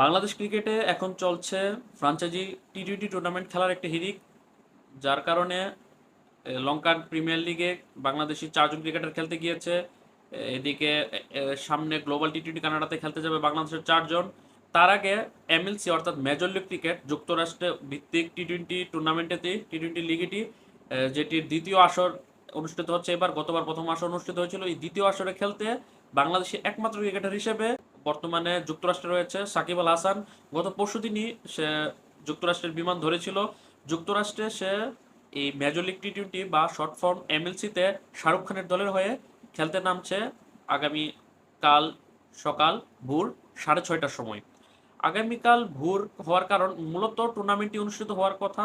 বাংলাদেশ ক্রিকেটে এখন চলছে ফ্রাঞ্চাইজি টি টোয়েন্টি টুর্নামেন্ট খেলার একটি হিরিক যার কারণে এ, লঙ্কান প্রিমিয়ার লিগে বাংলাদেশি চারজন ক্রিকেটার খেলতে গিয়েছে। এদিকে সামনে গ্লোবাল টি টোয়েন্টি কানাডাতে খেলতে যাবে বাংলাদেশের চারজন। তার আগে এমএলসি অর্থাৎ মেজর লিগ ক্রিকেট যুক্তরাষ্ট্রে ভিত্তিক টি টোয়েন্টি টুর্নামেন্টেতে টি টোয়েন্টি লিগেটি যেটির দ্বিতীয় আসর অনুষ্ঠিত হচ্ছে এবার। গতবার প্রথম আসর অনুষ্ঠিত হয়েছিল। এই দ্বিতীয় আসরে খেলতে বাংলাদেশের একমাত্র ক্রিকেটার হিসেবে বর্তমানে যুক্তরাষ্ট্রে রয়েছে সাকিব আল হাসান। গত পরশুদিনই সে যুক্তরাষ্ট্রের বিমান ধরেছিল। যুক্তরাষ্ট্রে সে এই মেজর লিগ টি টোয়েন্টি বা শর্ট ফর্ম এমএলসিতে শাহরুখ খানের দলের হয়ে খেলতে নামছে আগামী কাল সকাল ভোর সাড়ে ছয়টার সময়। আগামীকাল ভোর হওয়ার কারণ মূলত টুর্নামেন্টটি অনুষ্ঠিত হওয়ার কথা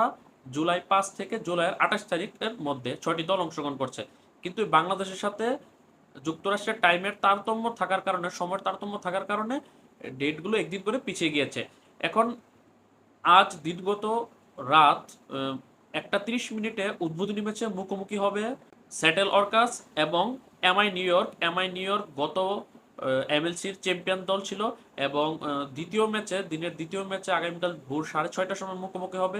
জুলাই পাঁচ থেকে জুলাইয়ের আঠাশ তারিখের মধ্যে ছয়টি দল অংশগ্রহণ করছে। কিন্তু বাংলাদেশের সাথে যুক্তরাষ্ট্রের টাইমের তারতম্য থাকার কারণে, সময়ের তারতম্য থাকার কারণে ডেটগুলো একদিন করে পিছিয়ে গিয়েছে। এখন আজ দিনগত রাত একটা তিরিশ মিনিটে উদ্বোধনী ম্যাচে মুখোমুখি হবে স্যাটেল অর্কাস এবং MI New York. MI New York গত এমএলসির চ্যাম্পিয়ন দল ছিল এবং দ্বিতীয় ম্যাচে, দিনের দ্বিতীয় ম্যাচে আগামীকাল ভোর সাড়ে ছয়টার সময় মুখোমুখি হবে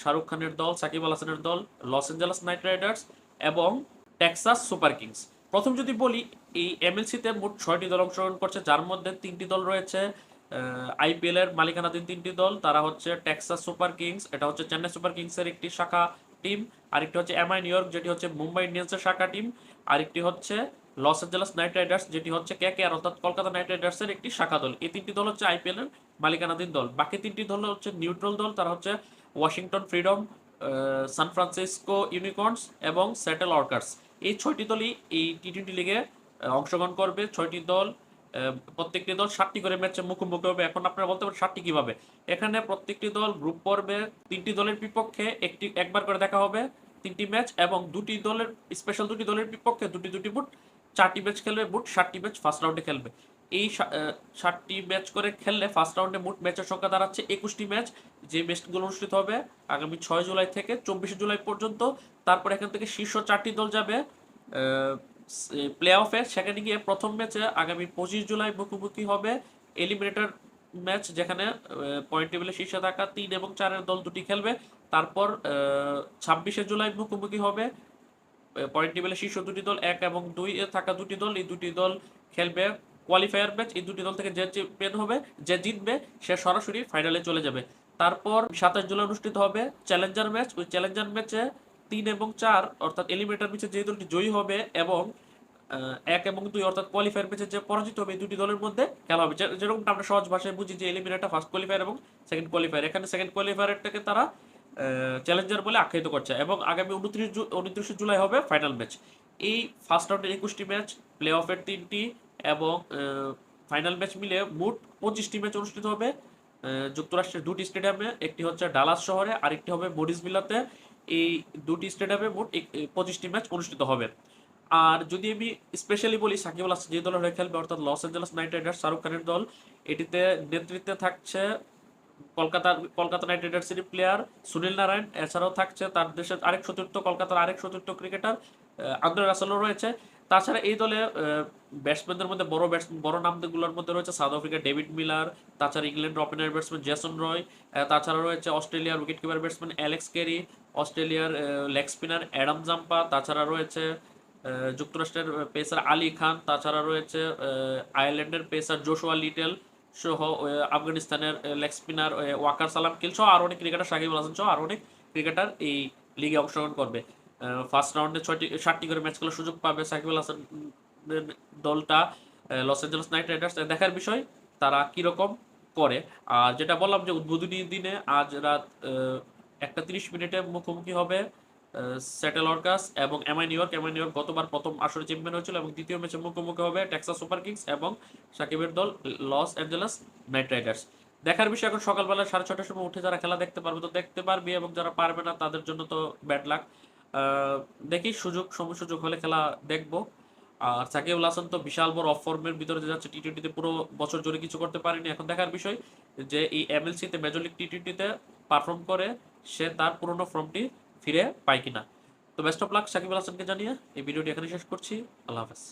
শাহরুখ খানের দল, সাকিব আল হাসানের দল, লস অ্যাঞ্জেলাস নাইট রাইডার্স এবং টেক্সাস সুপার কিংস। প্রথম যদি বলি, এই এমএলসিতে মোট ছয়টি দল অংশগ্রহণ করছে, যার মধ্যে তিনটি দল রয়েছে আইপিএল এর মালিকানাধীন তিনটি দল, তারা হচ্ছে টেক্সাস সুপার কিংস এটা হচ্ছে চেন্নাই সুপার কিংসের একটি শাখা টিম আরেকটি হচ্ছে এমআই নিউ ইয়র্ক যেটি হচ্ছে মুম্বাই ইন্ডিয়ান্সের শাখা টিম আরেকটি হচ্ছে লস অ্যাঞ্জেলাস নাইট রাইডার্স যেটি হচ্ছে কেকেআর অর্থাৎ কলকাতা নাইট রাইডার্সের একটি শাখা দল। এই তিনটি দল হচ্ছে আইপিএল এর মালিকানাধীন দল। বাকি তিনটি দল হচ্ছে নিউট্রাল দল, তারা হচ্ছে Washington Freedom San Francisco Unicorns এবং স্যাটেল অর্কার্স এই ছয়টি দলই এই টি টোয়েন্টি লিগে অংশগ্রহণ করবে। ছয়টি দল প্রত্যেকটি দল সাতটি করে ম্যাচে মুখোমুখি হবে। এখন আপনারা বলতে পারেন সাতটি কীভাবে? এখানে প্রত্যেকটি দল গ্রুপ পর্বে তিনটি দলের বিপক্ষে একটি, একবার করে দেখা হবে তিনটি ম্যাচ এবং দুটি দলের স্পেশাল দুটি দলের বিপক্ষে দুটি দুটি বুট, চারটি ম্যাচ খেলবে বুট, সাতটি ম্যাচ ফার্স্ট রাউন্ডে খেলবে। এই সাতটি ম্যাচ করে খেললে ফার্স্ট রাউন্ডে মোট ম্যাচের সংখ্যা দাঁড়াচ্ছে একুশটি ম্যাচ। যে ম্যাচগুলো অনুষ্ঠিত হবে আগামী ছয় জুলাই থেকে চব্বিশে জুলাই পর্যন্ত, তারপর এখান থেকে শীর্ষ চারটি দল যাবে প্লে অফে সেখানে গিয়ে প্রথম ম্যাচে আগামী পঁচিশ জুলাই মুখোমুখি হবে এলিমিনেটর ম্যাচ, যেখানে পয়েন্ট টেবিলে শীর্ষে থাকা তিন এবং চারের দল দুটি খেলবে। তারপর ছাব্বিশে জুলাই মুখোমুখি হবে পয়েন্ট টেবিলে শীর্ষ দুটি দল এক এবং দুই থাকা দুটি দল। এই দুটি দল খেলবে কোয়ালিফায়ার ম্যাচ এই দুটি দল থেকে যে চ্যাম্পিয়ন হবে, যে জিতবে, সে সরাসরি ফাইনালে চলে যাবে। তারপর সাতাশ জুলাই অনুষ্ঠিত হবে চ্যালেঞ্জার ম্যাচ ওই চ্যালেঞ্জার ম্যাচে তিন এবং চার, অর্থাৎ এলিমিনেটর ম্যাচে যে দলটি জয়ী হবে এবং এক এবং দুই, অর্থাৎ কোয়ালিফায়ার ম্যাচে যে পরাজিত হবে দুটি দলের মধ্যে খেলা হবে। যে- যেরকমটা আমরা সহজ ভাষায় বুঝি যে এলিমিনেটর ফার্স্ট কোয়ালিফায়ার এবং সেকেন্ড কোয়ালিফায়ার এখানে সেকেন্ড কোয়ালিফায়ারটাকে তারা চ্যালেঞ্জার বলে আখ্যায়িত করছে এবং আগামী উনত্রিশ উনত্রিশে জুলাই হবে ফাইনাল ম্যাচ এই ফার্স্ট রাউন্ডের একুশটি ম্যাচ প্লে অফের তিনটি এবং ফাইনাল ম্যাচ মিলে মোট পঁচিশটি ম্যাচ অনুষ্ঠিত হবে। যুক্তরাষ্ট্রের দুটি স্টেডিয়ামে একটি হচ্ছে ডালাস শহরে, আরেকটি হবে মরিস ভিলাতে এই দুটি স্টেডিয়ামে মোট পঁচিশটি ম্যাচ অনুষ্ঠিত হবে। আর যদি আমি স্পেশালি বলি, সাকিব আল হাসান যে দলের হয়ে খেলবে, অর্থাৎ Los Angeles Knight Riders Shahrukh খানের দল, এটিতে নেতৃত্বে থাকছে কলকাতা কলকাতা নাইট রাইডার্সের প্লেয়ার সুনীল নারায়ণ। এছাড়াও থাকছে তার দেশের আরেক চতুর্থ, কলকাতার আরেক চতুর্থ ক্রিকেটার আন্দ্রে রাসেলও রয়েছে। তাছাড়া এই দলে ব্যাটসম্যানদের মধ্যে বড় ব্যাটস বড় নামগুলোর মধ্যে রয়েছে সাউথ আফ্রিকার ডেভিড মিলার, তাছাড়া England opener batsman Jason Roy তাছাড়া রয়েছে অস্ট্রেলিয়ার wicket keeper batsman Alex Carey অস্ট্রেলিয়ার লেগ স্পিনার অ্যাডাম জাম্পা তাছাড়া রয়েছে যুক্তরাষ্ট্রের পেসার আলী খান, তাছাড়া রয়েছে আয়ারল্যান্ডের পেসার জোশুয়া লিটেল সহ আফগানিস্তানের লেগ স্পিনার ওয়াকার সালাম কিল সহ আরও অনেক ক্রিকেটার সাকিব হাসান সহ আরও অনেক ক্রিকেটার এই লিগে অংশগ্রহণ করবে। ফার্স্ট রাউন্ডে ছয়টি ষাটটি করে ম্যাচ খেলার সুযোগ পাবে সাকিব আল হাসানের দলটা লস অ্যাঞ্জেলস নাইট রাইডার্স দেখার বিষয়, তারা কীরকম করে। আর যেটা বললাম যে উদ্বোধনী দিনে আজ রাত একটা তিরিশ মিনিটে মুখোমুখি হবে স্যাটেল অর্কাস এবং MI New York MI New York গতবার প্রথম আসরে চ্যাম্পিয়ন হয়েছিল এবং দ্বিতীয় ম্যাচে মুখোমুখি হবে টেক্সাস সুপার কিংস এবং সাকিবের দল লস অ্যাঞ্জেলাস নাইট রাইডার্স দেখার বিষয়, এখন সকালবেলা সাড়ে ছটার সময় উঠে যারা খেলা দেখতে পারবে তো দেখতে পারবে এবং যারা পারবে না তাদের জন্য তো ব্যাড লাক দেখি সুযোগ সময় সুযোগ হলে খেলা দেখব। আর সাকিব হাসান তো বিশাল বড় অফ ফর্মের ভিতরে যাচ্ছে টি টোয়েন্টিতে পুরো বছর জুড়ে কিছু করতে পারেনি। এখন দেখার বিষয় যে এই এমএলসিতে মেজর লিগ টি টোয়েন্টিতে পারফর্ম করে, সে তার পুরনো ফর্মটি ফিরে পায় কিনা। তো বেস্ট অফ লাক সাকিব হাসানকে জানিয়ে এই ভিডিওটি এখানে শেষ করছি। আল্লাহ হাফেজ।